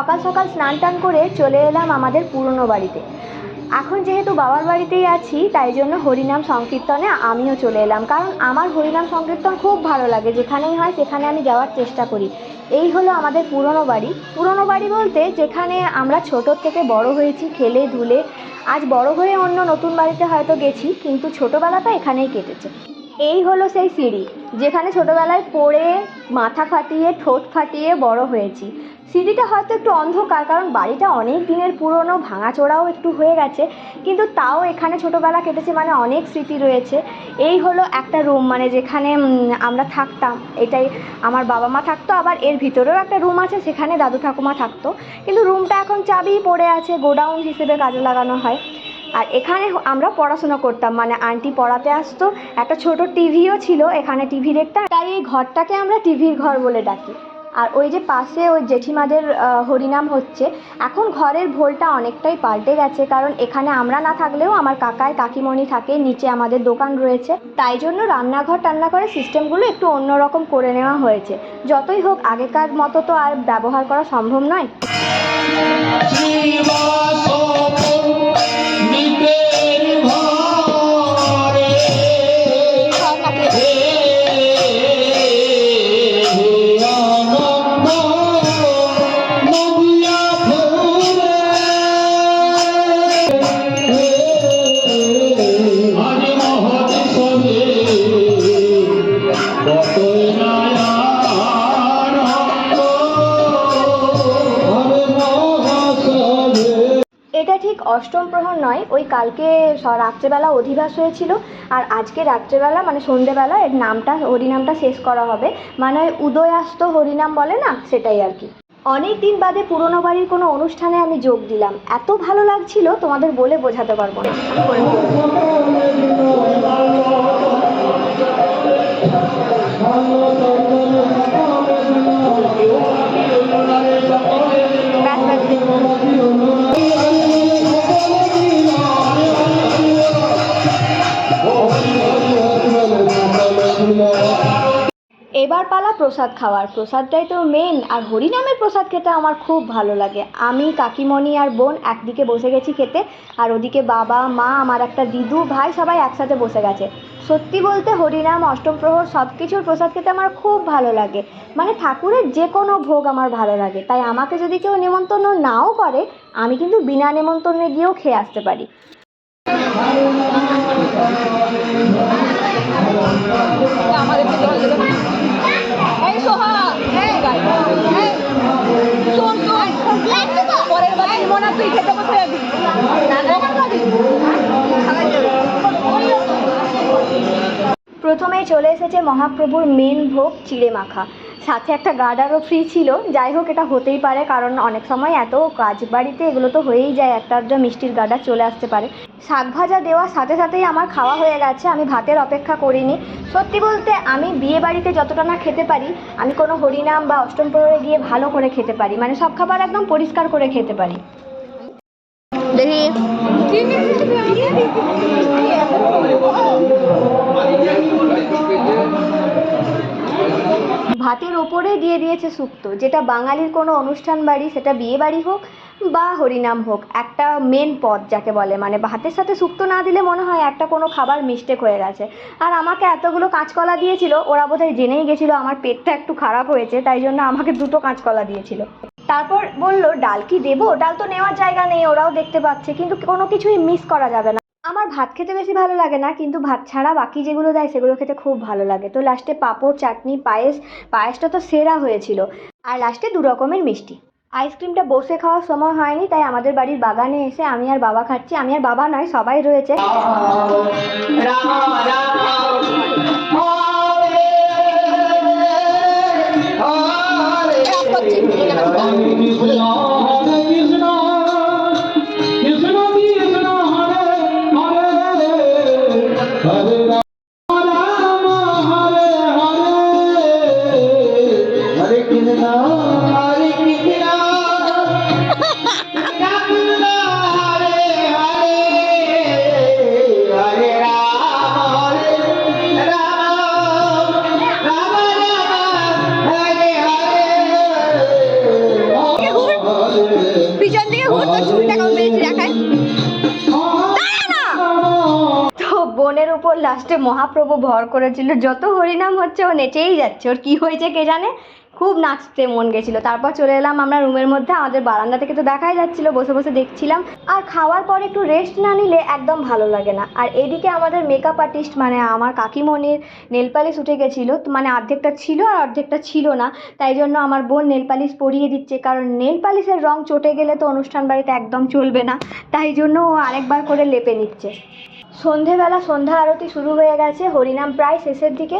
সকাল সকাল স্নান টান করে চলে এলাম আমাদের পুরনো বাড়িতে। এখন যেহেতু বাবার বাড়িতেই আছি, তাই জন্য হরিনাম সংকীর্তনে আমিও চলে এলাম। কারণ আমার হরিনাম সংকীর্তন খুব ভালো লাগে, যেখানেই হয় সেখানে আমি যাওয়ার চেষ্টা করি। এই হলো আমাদের পুরনো বাড়ি। পুরনো বাড়ি বলতে যেখানে আমরা ছোটোর থেকে বড় হয়েছি, খেলে, ধুলে। আজ বড় হয়ে অন্য নতুন বাড়িতে হয়তো গেছি, কিন্তু ছোটোবেলাটা এখানেই কেটেছে। এই হলো সেই সিঁড়ি, যেখানে ছোটোবেলায় পড়ে, মাথা ফাটিয়ে, ঠোঁট ফাটিয়ে বড় হয়েছি। সিঁড়িটা হয়তো একটু অন্ধকার, কারণ বাড়িটা অনেক দিনের পুরনো, ভাঙাচোরাও একটু হয়ে গেছে, কিন্তু তাও এখানে ছোটোবেলা কেটেছে মানে অনেক স্মৃতি রয়েছে। এই হলো একটা রুম মানে যেখানে আমরা থাকতাম, এটাই আমার বাবা মা থাকতো, আবার এর ভিতরেও একটা রুম আছে, সেখানে দাদু ঠাকুমা থাকতো। কিন্তু রুমটা এখন চাবি পড়ে আছে, গোডাউন হিসেবে কাজে লাগানো হয়। আর এখানে আমরা পড়াশোনা করতাম। মানে আন্টি পড়াতে আসতো। একটা ছোট টিভিও ছিল এখানে টিভি দেখতাম তাই এই ঘরটাকে আমরা টিভির ঘর বলে ডাকি। আর ওই যে পাশে ওই জেঠিমাদের হরিনাম হচ্ছে, এখন ঘরের ভোলটা অনেকটাই পাল্টে গেছে। কারণ এখানে আমরা না থাকলেও আমার কাকায় কাকিমণি থাকে, নিচে আমাদের দোকান রয়েছে। তাই জন্য রান্নাঘর টান্না টান্নাঘরের সিস্টেমগুলো একটু অন্যরকম করে নেওয়া হয়েছে। যতই হোক, আগেকার মতো তো আর ব্যবহার করা সম্ভব নয়। অষ্টম প্রহর নয়, ওই কালকে রাত্রেবেলা অধিবাস হয়েছিল। আর আজকে রাত্রেবেলা মানে সন্ধেবেলা, এর নামটা, হরিনামটা শেষ করা হবে। মানে উদয়াস্ত হরিনাম বলে না? সেটাই আর কি। অনেক দিন বাদে পুরনো বাড়ির কোনো অনুষ্ঠানে আমি যোগ দিলাম। এত ভালো লাগছিল, তোমাদের বলে বোঝাতে পারব না। এবার পালা প্রসাদ খাওয়ার। প্রসাদটাই তো মেন আর হরিনামের প্রসাদ খেতে আমার খুব ভালো লাগে। আমি, কাকিমণি আর বোন একদিকে বসে গেছি খেতে, আর ওদিকে বাবা, মা, আমার একটা দিদু, ভাই সবাই একসাথে বসে গেছে। সত্যি বলতে হরিনাম, অষ্টম প্রহর সব কিছুর প্রসাদ খেতে আমার খুব ভালো লাগে। মানে ঠাকুরের যে কোনো ভোগ আমার ভালো লাগে। তাই আমাকে যদি কেউ নেমন্তন্ন নাও করে, আমি কিন্তু বিনা নেমন্তন্নে গিয়েও খেয়ে আসতে পারি। প্রথমেই চলে এসেছে মহাপ্রভুর মেন ভোগ চিড়ে মাখা সাথে একটা গার্ডারও ফ্রি ছিল। যাই হোক এটা হতেই পারে কারণ অনেক সময় এত কাজ বাড়িতে এগুলো তো হয়েই যায় একটা আধটা মিষ্টির গার্ডার চলে আসতে পারে। শাক ভাজা দেওয়ার সাথে সাথেই আমার খাওয়া হয়ে গেছে আমি ভাতের অপেক্ষা করিনি। সত্যি বলতে আমি বিয়ে বাড়িতে যতটা না খেতে পারি আমি কোনো হরিনাম বা অষ্টম প্রহরে গিয়ে ভালো করে খেতে পারি। মানে সব খাবার একদম পরিষ্কার করে খেতে পারি। দেখি। ভাতের ওপরে দিয়ে দিয়েছে শুক্তো যেটা বাঙালির কোনো অনুষ্ঠান বাড়ি, সেটা বিয়ে বাড়ি হোক বা হরিনাম হোক, একটা মেন পদ যাকে বলে। মানে ভাতের সাথে শুক্তো না দিলে মনে হয় একটা কোনো খাবার মিস্টেক হয়ে গেছে। আর আমাকে এতগুলো কাঁচকলা দিয়েছিল, ওরা বোধহয় জেনেই গেছিল আমার পেটটা একটু খারাপ হয়েছে, তাই জন্য আমাকে দুটো কাঁচকলা দিয়েছিল। তারপর বলল, ডাল কি দেবো? ডাল তো নেওয়ার জায়গা নেই, ওরাও দেখতে পাচ্ছে। কিন্তু কোনো কিছুই মিস করা যাবে না। আমার ভাত খেতে বেশি ভালো লাগে না কিন্তু ভাত ছাড়া বাকি যেগুলো দেয় সেগুলো খেতে খুব ভালো লাগে তো লাস্টে পাঁপড় চাটনি পায়েস পায়েসটা তো সেরা হয়েছিল আর লাস্টে দু রকমের মিষ্টি আইসক্রিমটা বসে খাওয়ার সময় হয়নি তাই আমাদের বাড়ির বাগানে এসে আমি আর বাবা খাচ্ছি আমি আর বাবা নয় সবাই রয়েছে পিছন থেকে ঘুরতো ছুটটা কম পেয়েছি দেখায় ওপর লাস্টে মহাপ্রভু ভর করেছিল, যত হরিনাম হচ্ছে ও নেচেই যাচ্ছে, ওর কি হয়েছে কে জানে? খুব নাচতে মন গেছিল। তারপর চলে এলাম আমরা রুমের মধ্যে, আমাদের বারান্দা থেকে তো দেখাই যাচ্ছিল, বসে বসে দেখছিলাম। আর খাওয়ার পর একটু রেস্ট না নিলে একদম ভালো লাগে না। আর এদিকে আমাদের মেকআপ আর্টিস্ট মানে আমার কাকিমণির নেলপালিশ উঠে গেছিল মানে অর্ধেকটা ছিল আর অর্ধেকটা ছিল না। তাই জন্য আমার বোন নেলপালিশ পরিয়ে দিচ্ছে, কারণ নেল পালিশের রং চটে গেলে তো অনুষ্ঠান বাড়িতে একদম চলবে না। তাই জন্য ও আরেকবার করে লেপে নিচ্ছে। সন্ধেবেলা সন্ধ্যা আরতি শুরু হয়ে গেছে। হরিনাম প্রায় শেষের দিকে।